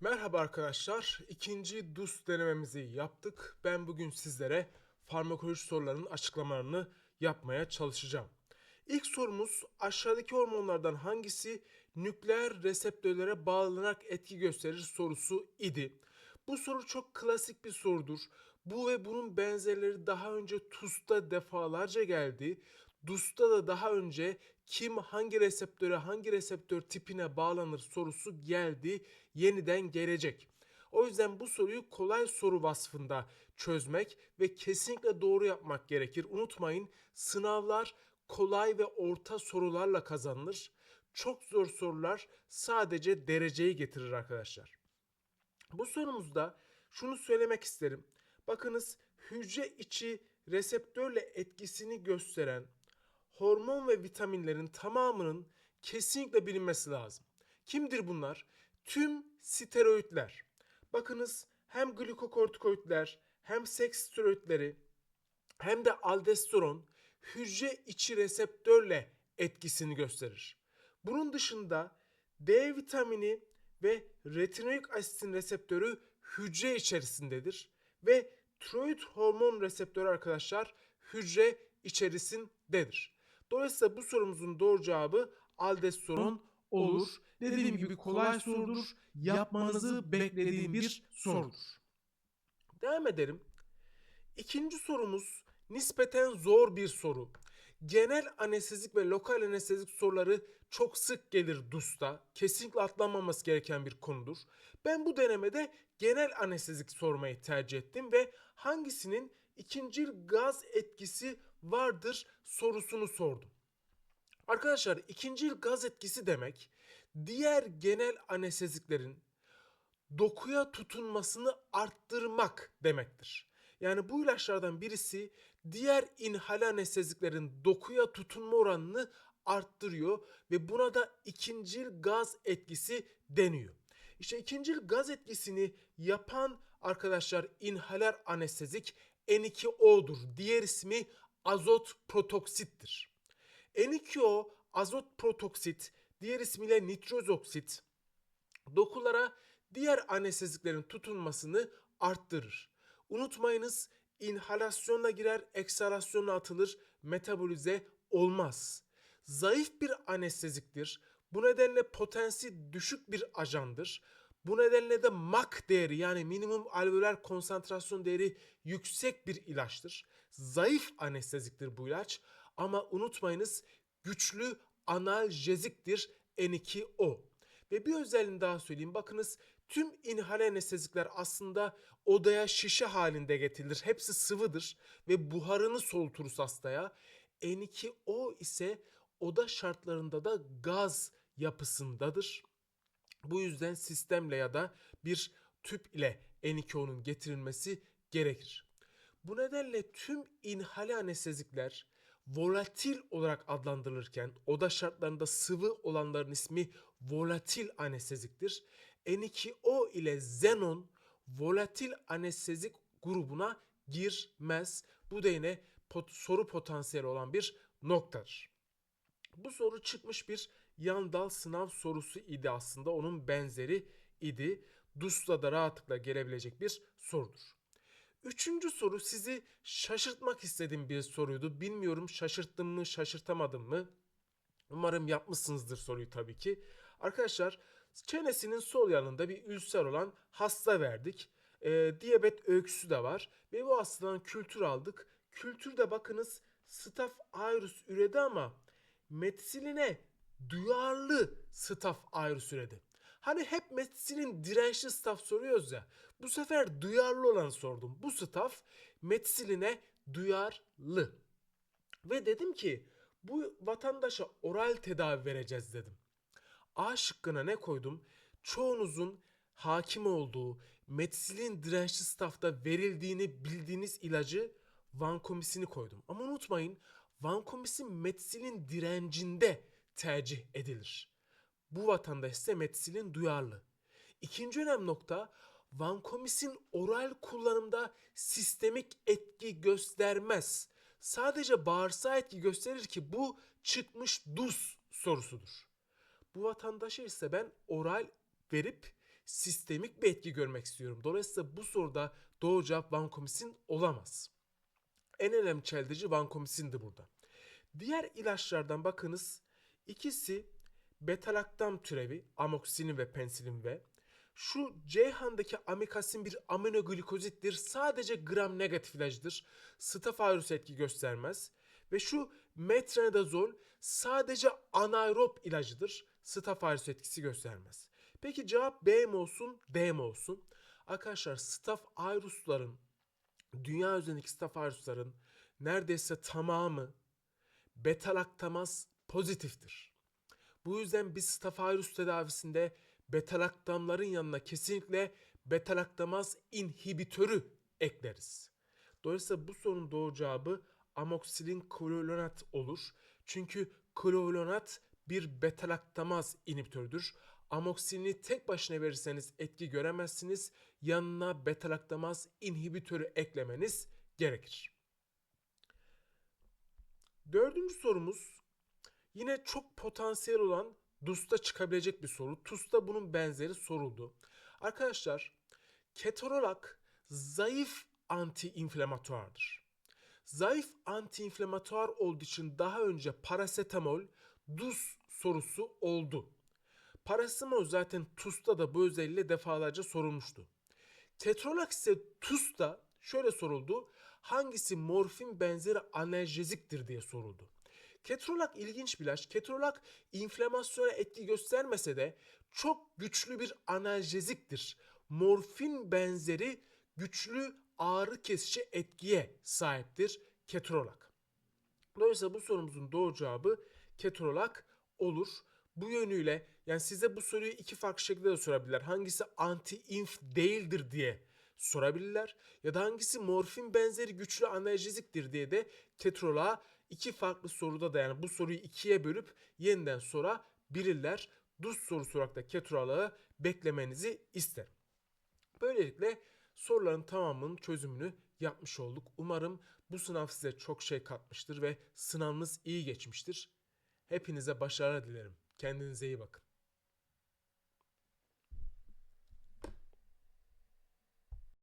Merhaba arkadaşlar. İkinci DUS denememizi yaptık. Ben bugün sizlere farmakoloji sorularının açıklamalarını yapmaya çalışacağım. İlk sorumuz aşağıdaki hormonlardan hangisi nükleer reseptörlere bağlanarak etki gösterir sorusu idi. Bu soru çok klasik bir sorudur. Bu ve bunun benzerleri daha önce TUS'ta defalarca geldi. DUS'ta da daha önce kim hangi reseptöre hangi reseptör tipine bağlanır sorusu geldi. Yeniden gelecek. O yüzden bu soruyu kolay soru vasfında çözmek ve kesinlikle doğru yapmak gerekir. Unutmayın sınavlar kolay ve orta sorularla kazanılır. Çok zor sorular sadece dereceyi getirir arkadaşlar. Bu sorumuzda şunu söylemek isterim. Bakınız hücre içi reseptörle etkisini gösteren hormon ve vitaminlerin tamamının kesinlikle bilinmesi lazım. Kimdir bunlar? Tüm steroidler. Bakınız hem glikokortikoidler hem seks steroidleri hem de aldosteron hücre içi reseptörle etkisini gösterir. Bunun dışında D vitamini ve retinoik asitin reseptörü hücre içerisindedir ve tiroid hormon reseptörü arkadaşlar hücre içerisindedir. Dolayısıyla bu sorumuzun doğru cevabı aldosteron olur. Dediğim gibi kolay sorudur. Yapmanızı beklediğim bir sorudur. Devam edelim. İkinci sorumuz nispeten zor bir soru. Genel anestezik ve lokal anestezik soruları çok sık gelir DUS'ta. Kesinlikle atlanmaması gereken bir konudur. Ben bu denemede genel anestezik sormayı tercih ettim ve hangisinin ikincil gaz etkisi vardır sorusunu sordum. Arkadaşlar ikincil gaz etkisi demek diğer genel anesteziklerin dokuya tutunmasını arttırmak demektir. Yani bu ilaçlardan birisi diğer inhal anesteziklerin dokuya tutunma oranını arttırıyor ve buna da ikincil gaz etkisi deniyor. İşte ikincil gaz etkisini yapan arkadaşlar inhaler anestezik N2O'dur. Diğer ismi azot protoksittir. N2O azot protoksit, diğer ismiyle nitroz oksit dokulara diğer anesteziklerin tutunmasını arttırır. Unutmayınız inhalasyonla girer, eksalasyonla atılır, metabolize olmaz. Zayıf bir anesteziktir. Bu nedenle potansi düşük bir ajandır. Bu nedenle de MAK değeri yani minimum alveolar konsantrasyon değeri yüksek bir ilaçtır. Zayıf anesteziktir bu ilaç ama unutmayınız güçlü analjeziktir N2O. Ve bir özelliğini daha söyleyeyim. Bakınız tüm inhale anestezikler aslında odaya şişe halinde getirilir. Hepsi sıvıdır ve buharını soluturuz hastaya. N2O ise oda şartlarında da gaz yapısındadır. Bu yüzden sistemle ya da bir tüp ile N2O'nun getirilmesi gerekir. Bu nedenle tüm inhale anestezikler volatil olarak adlandırılırken oda şartlarında sıvı olanların ismi volatil anesteziktir. N2O ile xenon volatil anestezik grubuna girmez. Bu da yine pot- soru potansiyeli olan bir noktadır. Bu soru çıkmış bir yan dal sınav sorusu idi aslında. Onun benzeri idi. DUS'la da rahatlıkla gelebilecek bir sorudur. Üçüncü soru sizi şaşırtmak istediğim bir soruydu. Bilmiyorum şaşırttım mı şaşırtamadım mı? Umarım yapmışsınızdır soruyu tabii ki. Arkadaşlar çenesinin sol yanında bir ülser olan hasta verdik. Ee, diyabet öyküsü de var. Ve bu hastadan kültür aldık. Kültürde bakınız staf ayrus üredi ama metsiline duyarlı staf ayrus üredi. Hani hep metsilin dirençli staf soruyoruz ya. Bu sefer duyarlı olanı sordum. Bu staf metsiline duyarlı. Ve dedim ki bu vatandaşa oral tedavi vereceğiz dedim. A şıkkına ne koydum? Çoğunuzun hakim olduğu metsilin dirençli stafta verildiğini bildiğiniz ilacı vankomisini koydum. Ama unutmayın vankomisin metsilin direncinde tercih edilir. Bu vatandaş ise metsilin duyarlı. İkinci önemli nokta vankomisin oral kullanımda sistemik etki göstermez. Sadece bağırsağa etki gösterir ki bu çıkmış DUS sorusudur. Bu vatandaşa ise ben oral verip sistemik bir etki görmek istiyorum. Dolayısıyla bu soruda doğru cevap vankomisin olamaz. En önemli çeldirici vankomisindir burada. Diğer ilaçlardan bakınız ikisi betalaktam türevi amoksinin ve pensilin ve şu Ceyhan'daki amikasin bir aminoglikozittir. Sadece gram negatif ilacıdır. Staphylococcus etki göstermez. Ve şu metronidazol sadece anaerop ilacıdır. Staphylococcus etkisi göstermez. Peki cevap B mi olsun, D mi olsun? Arkadaşlar staph aureus'ların dünya üzerindeki staph aureus'ların neredeyse tamamı betalaktamaz pozitiftir. Bu yüzden biz staphylococcus tedavisinde betalaktamların yanına kesinlikle betalaktamaz inhibitörü ekleriz. Dolayısıyla bu sorunun doğru cevabı amoksilin klorolonat olur. Çünkü klorolonat bir betalaktamaz inhibitörüdür. Amoksilini tek başına verirseniz etki göremezsiniz. Yanına betalaktamaz inhibitörü eklemeniz gerekir. Dördüncü sorumuz yine çok potansiyel olan DUS'ta çıkabilecek bir soru. TUS'ta bunun benzeri soruldu. Arkadaşlar ketorolak zayıf anti-inflamatuardır. Zayıf anti-inflamatuar olduğu için daha önce parasetamol DUS sorusu oldu. Parasetamol zaten TUS'ta da bu özelliğiyle defalarca sorulmuştu. Ketorolak ise TUS'ta şöyle soruldu. Hangisi morfin benzeri analjeziktir diye soruldu. Ketorolak ilginç bir ilaç. Ketorolak inflamasyona etki göstermese de çok güçlü bir analjeziktir. Morfin benzeri güçlü ağrı kesici etkiye sahiptir ketorolak. Dolayısıyla bu sorumuzun doğru cevabı ketorolak olur. Bu yönüyle yani size bu soruyu iki farklı şekilde de sorabilirler. Hangisi anti-inf değildir diye sorabilirler. Ya da hangisi morfin benzeri güçlü analjeziktir diye de ketorolağa iki farklı soruda da yani bu soruyu ikiye bölüp yeniden sorabilirler. DUS sorusu olarak da ketorolağı beklemenizi isterim. Böylelikle soruların tamamının çözümünü yapmış olduk. Umarım bu sınav size çok şey katmıştır ve sınavınız iyi geçmiştir. Hepinize başarılar dilerim. Kendinize iyi bakın.